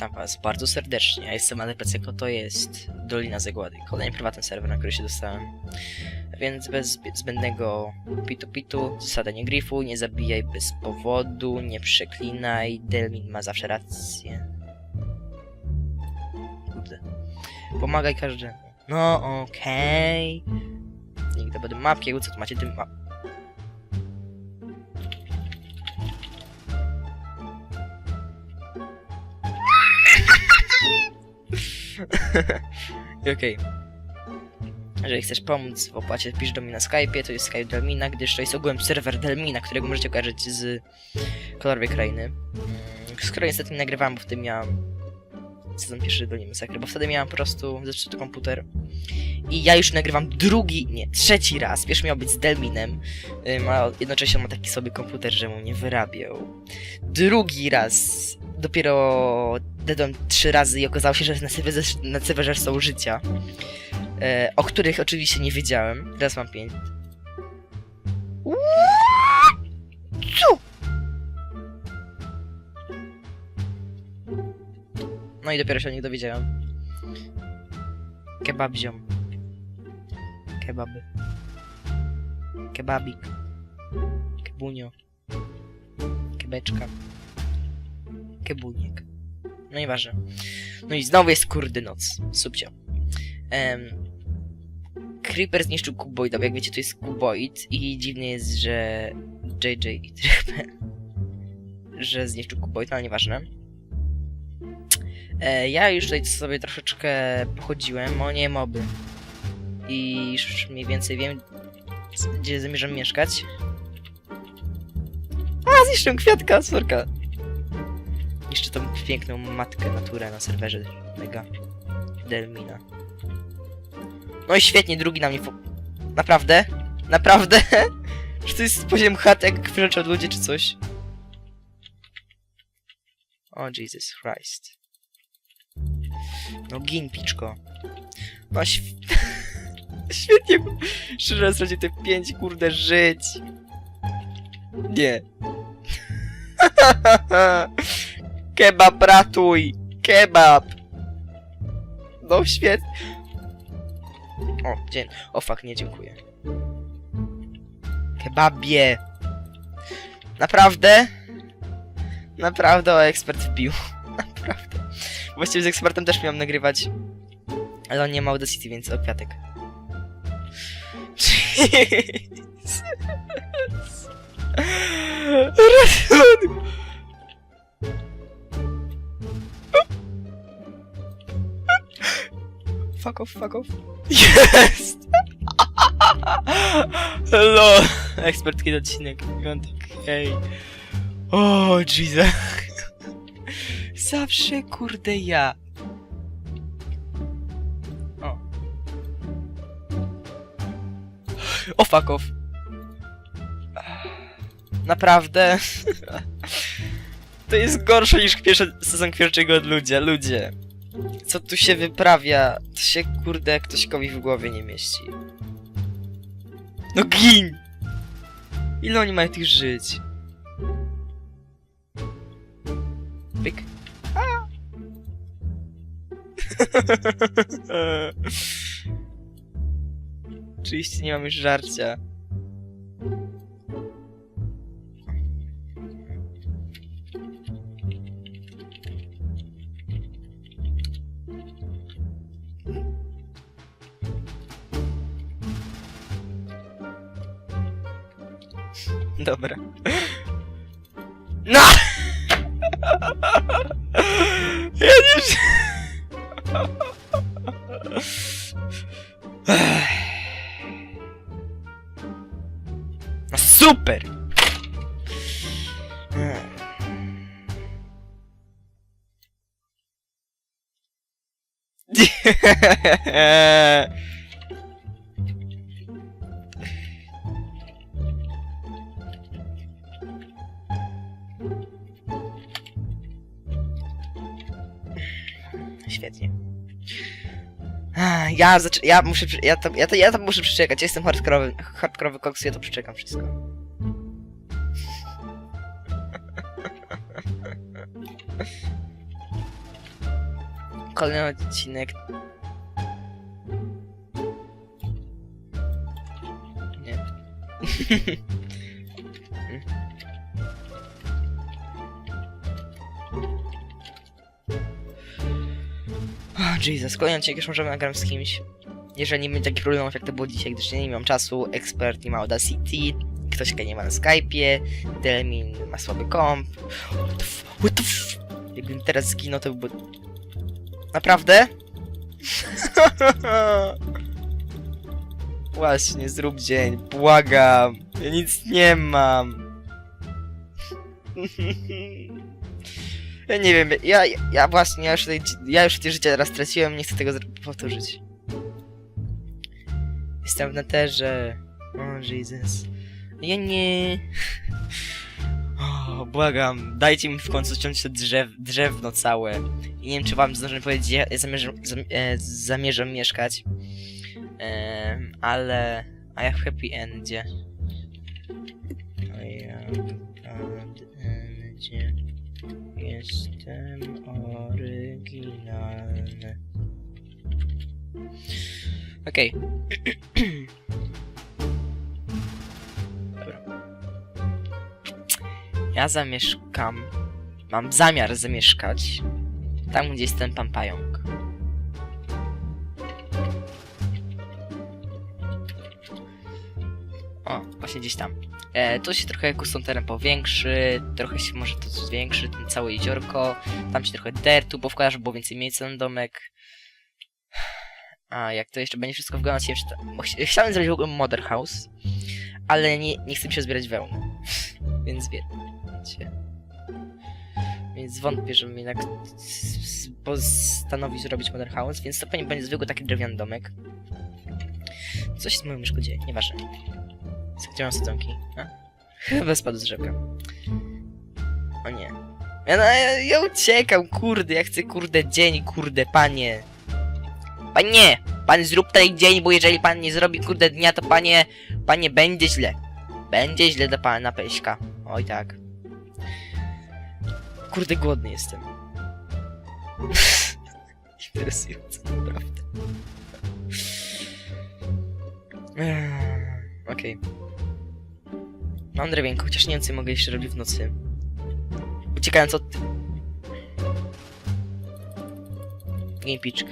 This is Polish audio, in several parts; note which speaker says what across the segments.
Speaker 1: Witam was bardzo serdecznie. Ja jestem Alepeceko, to jest Dolina Zagłady. Kolejny prywatny serwer, na który się dostałem. Więc bez zb- zbędnego pitu-pitu, zasada nie grifu, nie zabijaj bez powodu, nie przeklinaj, Delmin ma zawsze rację. Kurde. Pomagaj każdemu. No okej. Link do mapki, jakby co tu macie tym ma... Okej. Jeżeli chcesz pomóc w opłacie, pisz do mnie na Skype'ie, to jest Skype Delmina, gdyż to jest ogółem serwer Delmina, którego możecie kojarzyć z kolorowej krainy. której niestety nie nagrywałem, bo wtedy miałem sezon pierwszy do masakry, bo wtedy miałem po prostu zepsuty komputer. I ja już nagrywam drugi, nie, trzeci raz. Pierwszy miał być z Delminem, a jednocześnie ma taki sobie komputer, że mu nie wyrabiał. Drugi raz dopiero dedłem trzy razy i okazało się, że na serwerze, na serwerze są życia, e, o których oczywiście nie wiedziałem. Teraz mam pięć. Co? No i dopiero się o nich dowiedziałem. Kebabziom. Kebaby. Kebabik. Kebunio. Kebeczka. Kebuniek. No nieważne. No i znowu jest kurde noc. Subcio. Em, Creeper zniszczył kuboida, bo jak wiecie to jest kuboid i dziwne jest, że JJ i Trychpę że zniszczył kuboid, no ale nieważne. E, ja już tutaj sobie troszeczkę pochodziłem, o nie moby. I już mniej więcej wiem, gdzie zamierzam mieszkać. A, zniszczyłem kwiatka, sorka. Niszczę tą piękną matkę naturę na serwerze Mega Delmina. No i świetnie, drugi na mnie fo... Naprawdę? Naprawdę? Czy to jest poziom chat jak kwilczą ludzie czy coś? O Jesus Christ. No gin, piczko. No św... Świetnie. Szczerze stracił te pięć kurde żyć. Nie. Kebab ratuj! Kebab! No świetnie. O, dzień. O fuck, nie dziękuję. Kebabie! Naprawdę? Naprawdę o ekspert wbił. Naprawdę. Właściwie z ekspertem też miałem nagrywać. Ale on nie ma Audacity, więc o kwiatek. Jesus. Fuck off, fuck off. Jest! Hello! Ekspertki odcinek. Piątek. Hej. O, Jesus. Zawsze kurde ja. O. O, fuck off. Naprawdę? To jest gorsze niż pierwszy sezon Kwierczego od ludzie, ludzie. Co tu się wyprawia? To się kurde ktośkowi w głowie nie mieści. No gin! Ile oni mają tych żyć? Pyk. A! Oczywiście nie mam już żarcia. Dobra. No! Ja nie... ży- Ech. No super! Ech. Ja, ja muszę, ja to, ja to, ja to muszę przeczekać, ja jestem hardkorowy, hardkorowy koks, ja to przeczekam wszystko. kolejny odcinek. Nie. Jesus, kolejny odcinek już możemy nagram z kimś. Jeżeli nie będzie takich problemów jak to było dzisiaj, gdyż nie mam czasu, ekspert nie ma Audacity, ktoś nie ma na Skype'ie, Delmin ma słaby komp. What the f- What the f- Jakbym teraz zginął, to by było... Naprawdę? Właśnie, zrób dzień, błagam. Ja nic nie mam. Ja nie wiem, ja, ja właśnie, ja już, tutaj, ja już te życia teraz straciłem, nie chcę tego powtórzyć. Jestem w neterze. O, Jesus. Ja nie... O, błagam, dajcie mi w końcu ściąć to drzew, drzewno całe. I nie wiem, czy wam zdążę powiedzieć, gdzie ja zamierzam, zam, e, zamierzam mieszkać. Em, ale... A ja w happy endzie. A ja Okej. Dobra. Ja zamieszkam. Mam zamiar zamieszkać tam, gdzie jest ten pan pająk. O, właśnie gdzieś tam. E, tu się trochę custom teren powiększy, trochę się może to zwiększy, ten całe jeziorko. Tam się trochę dertu powkłada, żeby było więcej miejsca na domek. A jak to jeszcze będzie wszystko wyglądać, nie wiem, czy to... bo ch- Chciałem zrobić w ogóle Mother House, ale nie, nie chcę się zbierać wełny. Więc wiecie. Więc wątpię, żebym jednak postanowił zrobić Mother House, więc to pewnie będzie zwykły taki drewniany domek. Coś z moją myszką dzieje, nieważne. Gdzie mam sadzonki? Chyba spadł z drzewka. O nie. Ja, no, ja, ja uciekam, kurde, ja chcę, kurde, dzień, kurde, panie. Panie, pan zrób ten dzień, bo jeżeli pan nie zrobi, kurde, dnia, to panie, panie, będzie źle. Będzie źle dla pana Peśka. Oj tak. Kurde, głodny jestem. Interesujące, naprawdę. Eee, Okej. Mam drewienko, chociaż nie wiem, co mogę jeszcze robić w nocy. Uciekając od... Game pitch.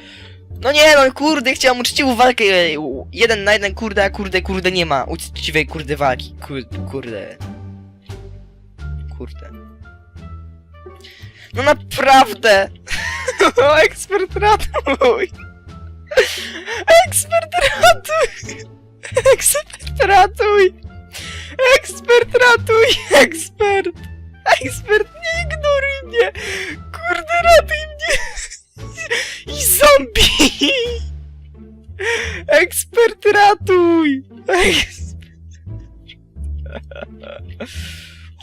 Speaker 1: No nie, no kurde, chciałem uczciwą walkę. e, Jeden na jeden, kurde, a kurde, kurde, nie ma. Uczciwej, kurde, walki. Kurde, kurde. Kurde. No naprawdę! Ekspert ratuj! Ekspert ratuj! Ekspert ratuj! Ekspert ratuj! Ekspert! Ekspert, nie ignoruj mnie! Kurde, ratuj mnie! I zombie! Ekspert ratuj! Ekspert.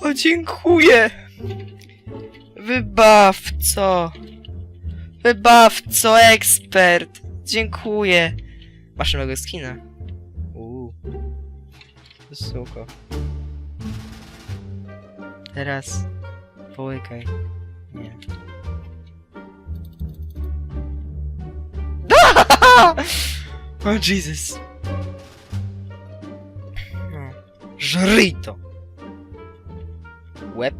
Speaker 1: O, dziękuję! Wybawco! Wybawco, ekspert! Dziękuję! Masz nowego skina. Uuu. Suko. Teraz połykaj. Nie. O Jesus. No. Żryj to. Łeb.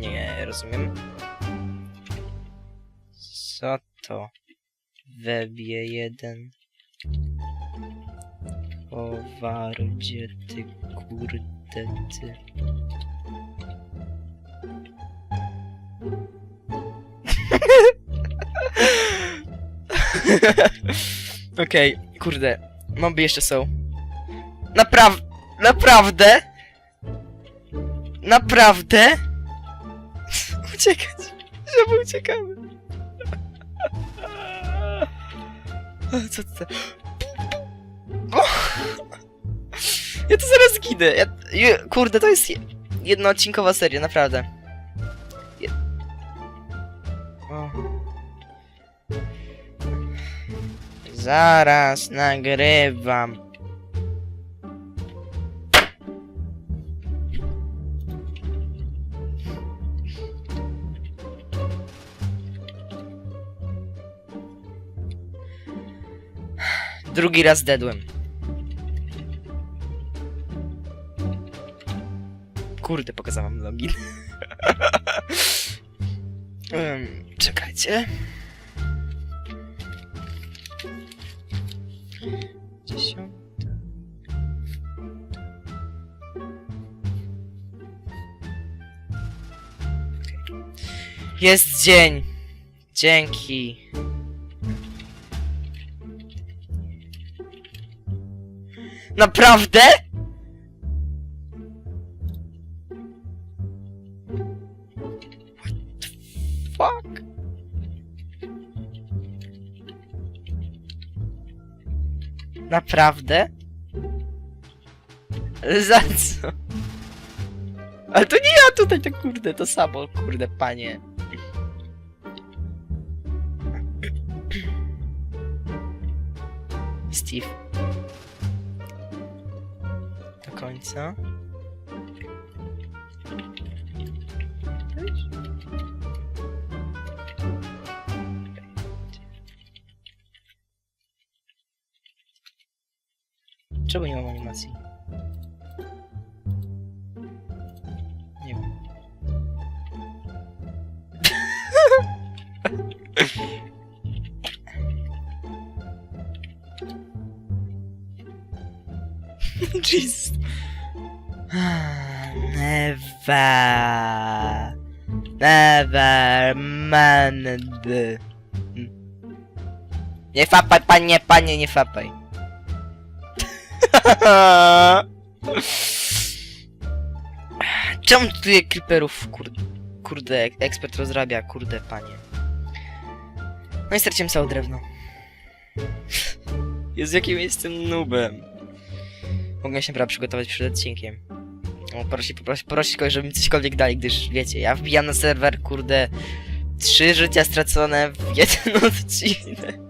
Speaker 1: Nie rozumiem. Co to? Webie jeden. Powardzie ty kurde ty. Okej, kurde. Moby jeszcze są. Napraw... Naprawdę? Naprawdę? Uciekać. Żeby uciekamy. Co to? Ja to zaraz ginę. Ja... Kurde, to jest je- jednoodcinkowa seria, naprawdę. Zaraz nagrywam. Drugi raz dedłem. Kurde, pokazałam login. um, czekajcie. Jest dzień. Dzięki. Naprawdę? What the fuck? Naprawdę? Za co? Ale to nie ja tutaj, to kurde, to samo, kurde, panie. Końca. Czemu nie mam animacji? Nie wiem. Jesus. Never. Never mind. Nie fapaj, panie, panie, nie fapaj. Czemu tu tyle creeperów, kurde, kurde, ek- ekspert rozrabia, kurde, panie. No i straciłem całe drewno. Jest jakim jestem nubem. Mogłem się prawie przygotować przed odcinkiem. O, prosić, poprosić, prosić kogoś, żeby mi cośkolwiek dali, gdyż wiecie, ja wbijam na serwer, kurde, trzy życia stracone w jeden odcinek.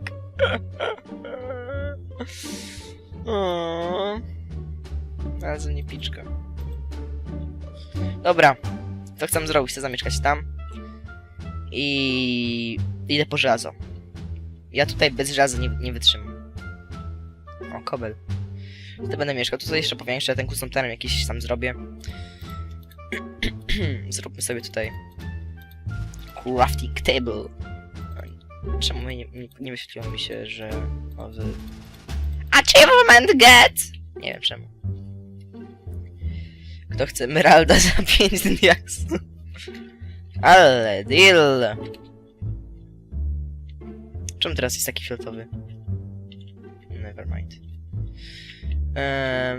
Speaker 1: O, ze mnie piczka. Dobra, co chcę zrobić? Chcę zamieszkać tam. I idę po żelazo. Ja tutaj bez żelaza nie, nie wytrzymam. O, kobel. Tutaj będę mieszkał. Tutaj jeszcze powiększę, ten custom term jakiś sam zrobię. Zróbmy sobie tutaj crafting table. Czemu nie, nie, nie wyświetliło mi się, że nowy... Achievement get! Nie wiem czemu. Kto chce Emeralda za 5 diaksów? Ale deal! Czemu teraz jest taki fioletowy?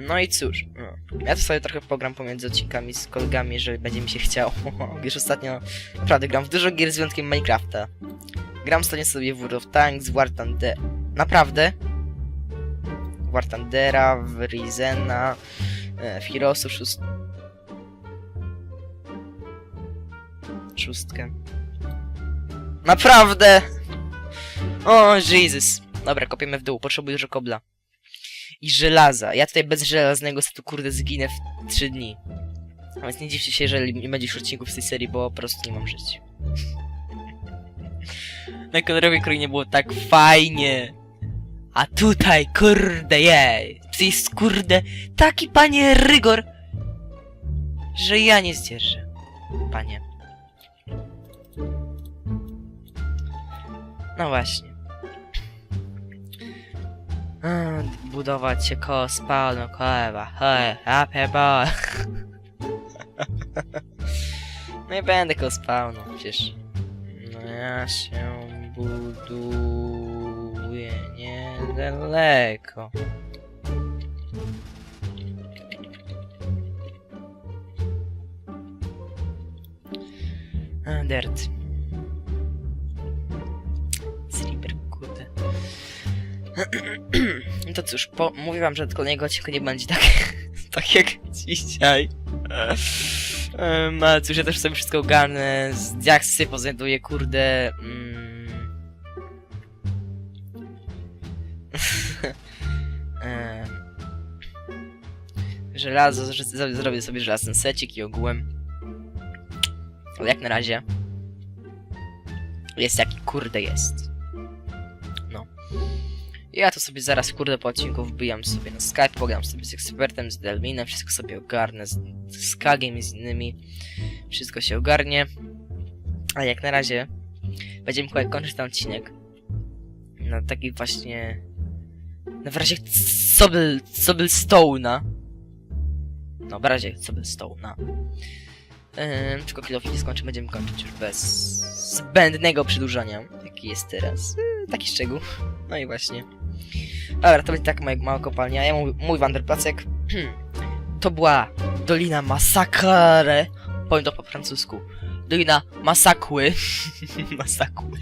Speaker 1: No i cóż, no. ja to sobie trochę pogram pomiędzy odcinkami z kolegami, jeżeli będzie mi się chciało, gdyż ostatnio naprawdę gram w dużo gier z wyjątkiem Minecrafta. Gram ostatnio sobie w World of Tanks, War Thunder... Naprawdę? War Thundera, w Rizena, e, w Heroesów szóst... Szóstkę. Naprawdę! O, Jesus. Dobra, kopiemy w dół, potrzebuję dużo kobla. I żelaza. Ja tutaj bez żelaznego setu kurde zginę w 3 dni. A więc nie dziwcie się, jeżeli nie będzie już odcinków z tej serii, bo po prostu nie mam żyć. Na kolorowej krainie było tak fajnie. A tutaj, kurde, jej. To jest, kurde, taki panie rygor, że ja nie zdzierżę. Panie. No właśnie. Budować się koło spawnu, kolewa. Hej, happy boy. No i będę koło spawnu, przecież. No ja się buduję niedaleko. Dirt. to cóż, po, mówię wam, że od kolejnego odcinka nie będzie tak, tak jak dzisiaj. Um, ale cóż, ja też sobie wszystko ogarnę, z diaksy poznajduję, kurde... Mm. Em. Żelazo, zrobię sobie żelazny secik i ogółem. Ale jak na razie... Jest jaki kurde jest. Ja to sobie zaraz kurde po odcinku wbijam sobie na Skype, pogram sobie z ekspertem, z Delminem, wszystko sobie ogarnę, z, z Kagiem i z innymi. Wszystko się ogarnie. A jak na razie będziemy chyba kończyć ten odcinek. Na taki właśnie... Na razie Sobel, Sobelstone'a. No, w razie Sobelstone'a. Yy, tylko chwilowo nie skończy, będziemy kończyć już bez zbędnego przedłużania, jaki jest teraz. Yy, taki szczegół. No i właśnie. Dobra, to będzie tak moja mała kopalnia. Ja mój, mój Wanderplacek. to była Dolina Masakre. Powiem to po francusku. Dolina Masakły. Masakły.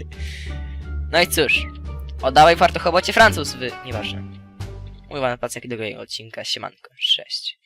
Speaker 1: No i cóż. Oddawaj fartuchobocie Francuz, wy. Nieważne. Mój Wanderplacek do kolejnego odcinka. Siemanko. Cześć.